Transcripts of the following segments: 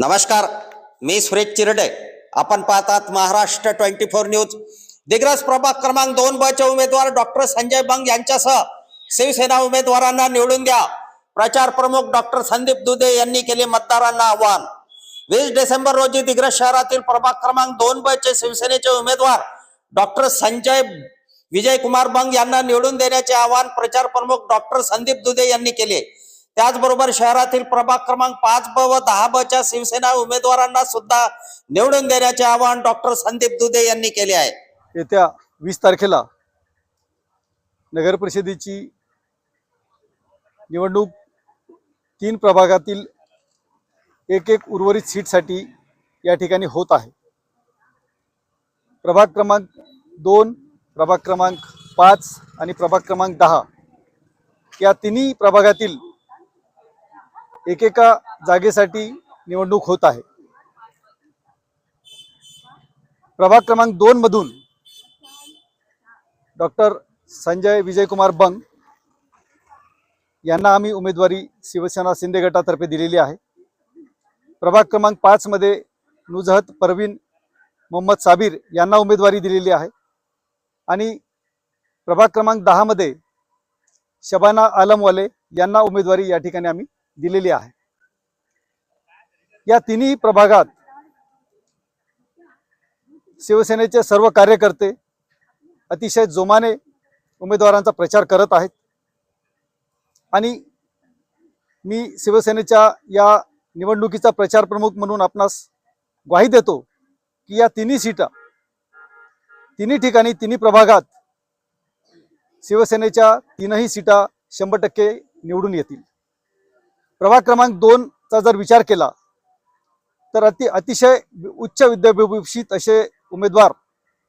नमस्कार मी सुरेश चिरडे. आपण पाहतात Maharashtra twenty four news. Digras प्रभाग क्रमांक दोन ब चे उमेदवार डॉक्टर संजय बंग यांच्यासह शिवसेना उमेदवारांना निवडून द्या. प्रचार प्रमुख डॉक्टर संदीप दुधे यांनी केले मतदारांना आवाहन. वीस डिसेंबर रोजी दिग्रस शहरातील प्रभाग क्रमांक दोन ब चे शिवसेनेचे उमेदवार डॉक्टर संजय विजय कुमार बंग यांना निवडून देण्याचे आवाहन प्रचार प्रमुख डॉक्टर संदीप दुधे यांनी केले. त्याचबरोबर शहरातील प्रभाग क्रमांक पाच ब व दहा ब च्या शिवसेना उमेदवारांना सुद्धा निवडून देण्याचे आवाहन डॉक्टर संदीप दुधे यांनी केले आहे. येत्या वीस तारखेला नगर परिषदेची निवडणूक तीन प्रभागातील एक एक उर्वरित सीटसाठी या ठिकाणी होत आहे. प्रभाग क्रमांक दोन प्रभाग क्रमांक पाच आणि प्रभाग क्रमांक दहा या तिन्ही प्रभागातील एकेका जागेसाठी निवडणूक होत आहे. प्रभाग क्रमांक दोन मधून डॉक्टर संजय विजयकुमार बंग यांना आम्ही उमेदवारी शिवसेना शिंदे गटातर्फे दिलेली आहे. प्रभाग क्रमांक पाच मध्ये नुजहत परवीन मोहम्मद साबीर यांना उमेदवारी दिलेली आहे. आणि प्रभाग क्रमांक दहामध्ये शबाना आलमवाले यांना उमेदवारी या ठिकाणी आम्ही दिलेली आहे. या तिन्ही प्रभागात शिवसेनेचे सर्व कार्यकर्ते अतिशय जोमाने उमेदवारांचा प्रचार करत आहेत. आणि मी शिवसेनेच्या या निवडणुकीचा प्रचार प्रमुख म्हणून आपणास ग्वाही देतो की या तिन्ही सीटा तिन्ही ठिकाणी तिन्ही प्रभागात शिवसेनेच्या तीनही सीटा शंभर टक्के निवडून येतील. प्रभाग क्रमांक दोनचा जर विचार केला तर अति अतिशय उच्च विद्याभूषित असे उमेदवार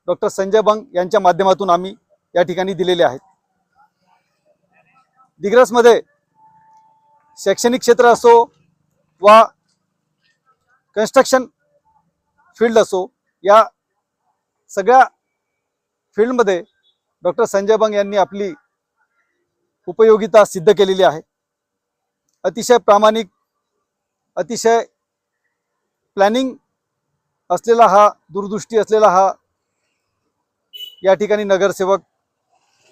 डॉक्टर संजय बंग यांच्या माध्यमातून आम्ही या ठिकाणी दिलेले आहेत. दिग्रसमध्ये शैक्षणिक क्षेत्र असो वा कन्स्ट्रक्शन फील्ड असो या सगळ्या फील्डमध्ये डॉक्टर संजय बंग यांनी आपली उपयोगिता सिद्ध केलेली आहे. अतिशय प्रामाणिक अतिशय प्लॅनिंग असलेला हा दूरदृष्टी असलेला हा या ठिकाणी नगरसेवक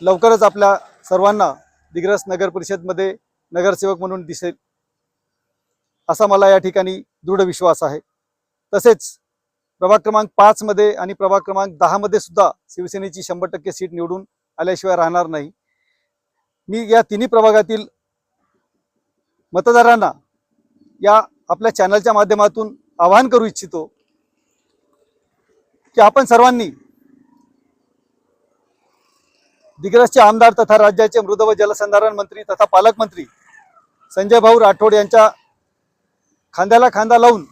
लवकरच आपल्या सर्वांना दिग्रस नगर परिषदमध्ये नगरसेवक म्हणून दिसेल असा मला या ठिकाणी दृढ विश्वास आहे. तसेच प्रभाग क्रमांक पाचमध्ये आणि प्रभाग क्रमांक दहामध्ये सुद्धा शिवसेनेची शंभर टक्के सीट निवडून आल्याशिवाय राहणार नाही. मी या तिन्ही प्रभागातील मतदारांना या आपल्या चॅनलच्या माध्यमातून आवाहन करू इच्छितो की आपण सर्वांनी दिग्रसचे आमदार तथा राज्याचे मृद व जलसंधारण मंत्री तथा पालकमंत्री संजय भाऊ राठोड यांच्या खांद्याला खांदा लावून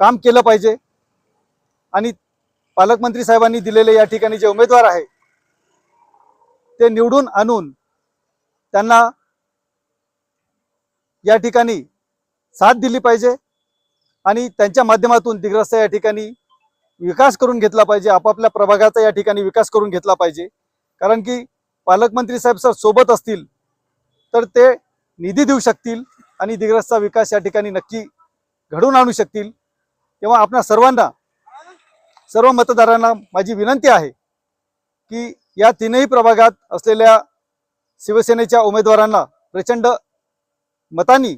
काम केलं पाहिजे आणि पालकमंत्री साहेबांनी दिलेले या ठिकाणी जे उमेदवार आहे ते निवडून आणून त्यांना या ठिकाणी साथ दिली पाहिजे आणि त्यांच्या माध्यमातून दिग्रस्त या ठिकाणी विकास करून घेतला पाहिजे. आपापल्या प्रभागाचा या ठिकाणी विकास करून घेतला पाहिजे. कारण की पालकमंत्री साहेब सर सोबत असतील तर ते निधी देऊ शकतील आणि दिग्रसचा विकास या ठिकाणी नक्की घडवून आणू शकतील. तेव्हा आपल्या सर्वांना सर्व मतदारांना माझी विनंती आहे की या तीनही प्रभागात असलेल्या शिवसेनेच्या उमेदवारांना प्रचंड मतांनी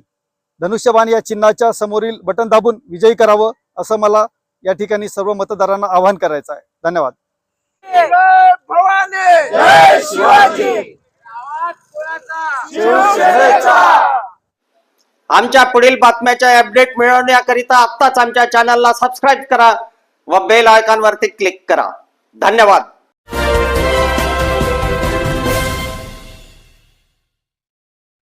धनुष्यबाण या चिन्हाच्या समोरील बटन दाबून विजयी करावं असं मला या ठिकाणी सर्व मतदारांना आवाहन करायचं आहे. धन्यवाद. आमच्या पुढील बातम्याच्या अपडेट मिळवण्याकरिता आत्ताच आमच्या चॅनलला सबस्क्राईब करा व बेल आयकॉनवरती क्लिक करा. धन्यवाद.